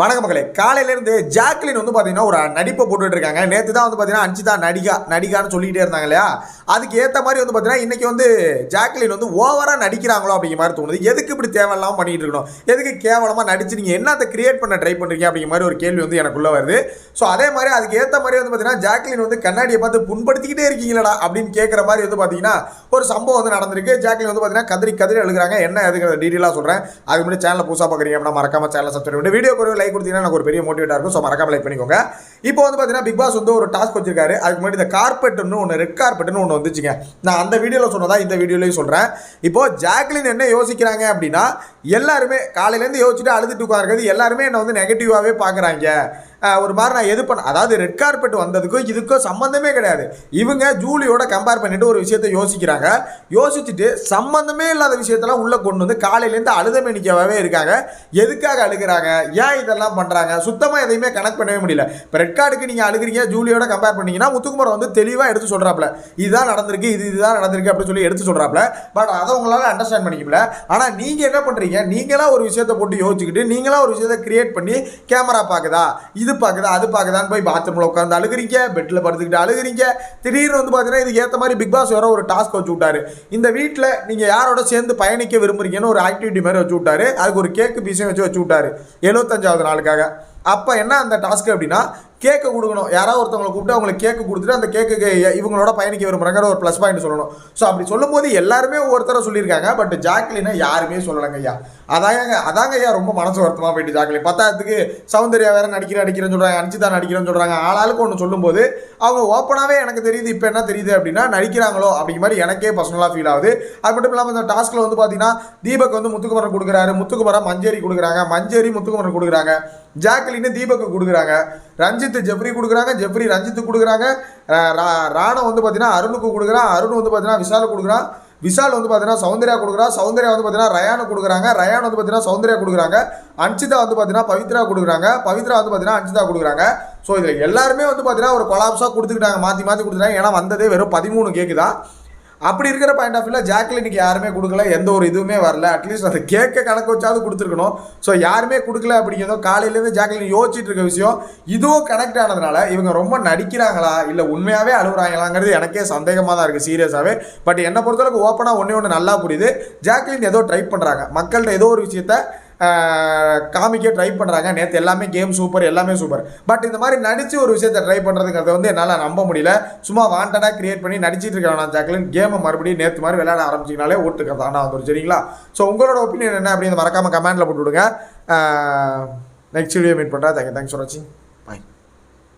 வணக்க மக்களே காலையிலேருந்து ஜாக்லின் வந்து பார்த்தீங்கன்னா ஒரு நடிப்பை போட்டுட்டு இருக்காங்க. நேற்று தான் வந்து பார்த்தீங்கன்னா அஞ்சிதா நடிகா நடிகான்னு சொல்லிக்கிட்டே இருந்தாங்க இல்லையா? அதுக்கு ஏற்ற மாதிரி வந்து பார்த்தீங்கன்னா இன்னைக்கு வந்து ஜாக்லின் வந்து ஓவராக நடிக்கிறாங்களோ அப்படிங்கிற மாதிரி தோணுது. எதுக்கு இப்படி தேவையில்லாமல் பண்ணிட்டு இருக்கணும்? எதுக்கு கேவலமாக நடிச்சு நீங்கள் என்னத்தை கிரியேட் பண்ண ட்ரை பண்ணுறீங்க அப்படிங்கிற மாதிரி ஒரு கேள்வி வந்து எனக்குள்ளே வருது. ஸோ அதே மாதிரி அதுக்கு ஏற்ற மாதிரி வந்து பார்த்தீங்கன்னா ஜாக்லின் வந்து கண்ணாடியை பார்த்து புண்படுத்திக்கிட்டே இருக்கீங்களடா அப்படின்னு கேட்குற மாதிரி வந்து பார்த்தீங்கன்னா ஒரு சம்பவம் வந்து நடந்திருக்கு. ஜாக்லின் வந்து பார்த்தீங்கன்னா கதறி கதறி எழுகிறாங்க என்ன எதுக்கு டீட்டெயிலாக சொல்கிறேன் அதுக்கு முன்னாடி சேனலை புதுசாக பார்க்குறீங்க அப்படின்னா மறக்காமல் சேனலை சப்ஸ்கிரைப் பண்ணி வீடியோ ஒரு லைக் கொடுத்தீங்கன்னா எனக்கு ஒரு பெரிய மோட்டிவேட்டாக இருக்கும். ஸோ மறக்காம லைக் பண்ணிக்கோங்க. இப்போ வந்து பார்த்தீங்கன்னா பிக் பாஸ் வந்து ஒரு டாஸ்க் வச்சிருக்காரு. அதுக்கு முன்னாடி இந்த கார்பெட்னு ஒன்று ரெட் கார்பெட்னு ஒன்று வந்துச்சுங்க. நான் அந்த வீடியோவில் சொன்னதா இந்த வீடியோலையும் சொல்கிறேன் இப்போ ஜாக்லின் என்ன யோசிக்கிறாங்க அப்படின்னா எல்லாருமே காலையிலேருந்து யோசிச்சுட்டு அழுதுட்டு உட்காருக்கிறது எல்லாருமே என்னை வந்து நெகட்டிவாகவே பார்க்குறாங்க. ஒரு மாதிரி நான் எது பண்ண அதாவது ரெட் கார்பெட் வந்ததுக்கும் இதுக்கும் சம்மந்தமே கிடையாது. இவங்க ஜூலியோட கம்பேர் பண்ணிட்டு ஒரு விஷயத்தை யோசிக்கிறாங்க. யோசிச்சுட்டு சம்மந்தமே இல்லாத விஷயத்தெல்லாம் உள்ள கொண்டு வந்து காலையிலேருந்து அழுத மேனிக்கவே இருக்காங்க. எதுக்காக அழுகிறாங்க? ஏன் இதெல்லாம் பண்ணுறாங்க சுத்தமாக எதையுமே கனெக்ட் பண்ணவே முடியல. இப்போ ரெட் கார்டுக்கு நீங்கள் அழுகிறீங்க ஜூலியோட கம்பேர் பண்ணீங்கன்னா முத்துக்குமார் வந்து தெளிவாக எடுத்து சொல்கிறாப்ல இதுதான் நடந்திருக்கு இது இதுதான் நடந்திருக்கு அப்படின்னு சொல்லி எடுத்து சொல்கிறாப்புல பட் அதை உங்களால் அண்டர்ஸ்டாண்ட் பண்ணிக்கல ஆனால் நீங்கள் என்ன பண்ணுறீங்க நீங்களாக ஒரு விஷயத்தை போட்டு யோசிச்சுக்கிட்டு நீங்களாக ஒரு விஷயத்தை கிரியேட் பண்ணி கேமரா பார்க்குதா இது பார்க்குதா அது பார்க்குதான்னு போய் பாத்ரூமில் உட்காந்து அழுகிறீங்க பெட்டில் படுத்துக்கிட்டு அழுகிறீங்க. திடீர்னு வந்து பார்த்தீங்கன்னா இதுக்கு ஏற்ற மாதிரி பிக் பாஸ் வேற ஒரு டாஸ்க் வச்சு விட்டாரு. இந்த வீட்டில் நீங்கள் யாரோட சேர்ந்து பயணிக்க விரும்புறீங்கன்னு ஒரு ஆக்டிவிட்டி மாதிரி வச்சு விட்டாரு. அதுக்கு ஒரு கேக்கு பீஸையும் வச்சு வச்சு விட்டாரு. எழுபத்தஞ்சாவது நாளுக்காக. அப்போ என்ன அந்த டாஸ்க் அப்படின்னா கேக்கு கொடுக்கணும். யாராவது ஒருத்தவங்களை கூப்பிட்டு அவங்களுக்கு கேக்கு கொடுத்துட்டு அந்த கேக்கு இவங்களோட பயணிக்க விரும்புறாங்கிற ஒரு ப்ளஸ் பாயிண்ட் சொல்லணும். ஸோ அப்படி சொல்லும்போது எல்லாருமே ஒவ்வொருத்தரை சொல்லியிருக்காங்க. பட் ஜாக்லினா யாருமே சொல்லலைங்க ஐயா. அதாங்க அதாங்க ஐயா ரொம்ப மனசு வருத்தமாக போயிட்டு ஜாக்லின் பத்தாயிரத்துக்கு சௌந்தர்யா வேற நடிக்கிற நடிக்கிறேன்னு சொல்கிறாங்க அஞ்சிதா நடிக்கிறேன்னு சொல்கிறாங்க ஆளாளுக்கு ஒன்று சொல்லும்போது அவங்க ஓப்பனாகவே எனக்கு தெரியுது இப்போ என்ன தெரியுது அப்படின்னா நடிக்கிறாங்களோ அப்படிங்கிற மாதிரி எனக்கே பர்சனலாக ஃபீல் ஆகுது. அது மட்டும் இல்லாமல் இந்த டாஸ்கில் வந்து பார்த்தீங்கன்னா தீபக் வந்து முத்துக்குமரன் கொடுக்குறாரு முத்துக்குமரன் மஞ்சேரி கொடுக்குறாங்க மஞ்சேரி முத்துக்குமரன் கொடுக்குறாங்க ஜாக்லின்னு தீபக்கு கொடுக்குறாங்க. ரஞ்சித் ஜெஃப்ரி கொடுக்குறாங்க ஜெஃப்ரி ரஞ்சித்து கொடுக்குறாங்க. ரா- ராணா வந்து பார்த்தீங்கன்னா அருணுக்கு கொடுக்குறான் அருண் வந்து பார்த்தீங்கன்னா விஷால் கொடுக்குறான். விஷால் வந்து பார்த்தீங்கன்னா சௌந்தர்யா கொடுக்குறா சௌந்தர்யா வந்து பார்த்தீங்கன்னா ரயானு கொடுக்குறாங்க. ரயான் வந்து பார்த்தீங்கன்னா சௌந்தர்யா கொடுக்குறாங்க. அன்சிதா வந்து பார்த்தீங்கன்னா பவித்ரா கொடுக்குறாங்க. பவித்ரா வந்து பார்த்தீங்கன்னா அன்சிதா கொடுக்குறாங்க. ஸோ இதில் எல்லாருமே வந்து பார்த்தீங்கன்னா ஒரு கொலாப்ஸாக கொடுத்துக்கிட்டாங்க. மாற்றி மாற்றி கொடுத்துட்டாங்க. ஏன்னா வந்ததே வெறும் பதிமூணு கேக்கு தான் அப்படி இருக்கிற பாயிண்ட் ஆஃப் வியூவில் ஜாக்லினுக்கு யாருமே கொடுக்கல எந்த ஒரு இதுவுமே வரல. அட்லீஸ்ட் அந்த கேட்க கணக்கு வச்சாவது கொடுத்துருக்கணும். ஸோ யாருமே கொடுக்கல அப்படிங்கிறதோ காலையிலேருந்து ஜாக்லின் யோசிச்சுட்டு இருக்க விஷயம் இதுவும் கனெக்ட் ஆனதுனால இவங்க ரொம்ப நடிக்கிறாங்களா இல்லை உண்மையாகவே அழுகுறாங்களாங்கிறது எனக்கே சந்தேகமாக தான் இருக்குது சீரியஸாகவே பட் என்னை பொறுத்தளவுக்கு ஓப்பனாக ஒன்றே ஒன்று நல்லா புரியுது. ஜாக்லின் ஏதோ ட்ரை பண்ணுறாங்க மக்கள்கிட்ட ஏதோ ஒரு விஷயத்த காமிக்க ட்ரை பண்ணுறாங்க நேற்று எல்லாமே கேம் சூப்பர் எல்லாமே சூப்பர் பட் இந்த மாதிரி நடித்து ஒரு விஷயத்தை ட்ரை பண்ணுறதுங்கிறத வந்து என்னால் நம்ப முடியல. சும்மா வாண்டடாக கிரியேட் பண்ணி நடிச்சிட்டு இருக்கிறேன் நான் ஜாக்லின். கேமை மறுபடியும் நேற்று மாதிரி விளையாட ஆரம்பிச்சிங்கனாலே ஓட்டுக்கிறது ஆனால் வந்துடும் சரிங்களா? ஸோ உங்களோட ஒப்பீனியன் என்ன அப்படின்னு மறக்காமல் கமெண்டில் போட்டு விடுங்க. நெக்ஸ்ட் வீடியோ மீட் பண்ணுறேன் தேங்க்யூ தேங்க்ஸ் ஃபார் வாட்சிங்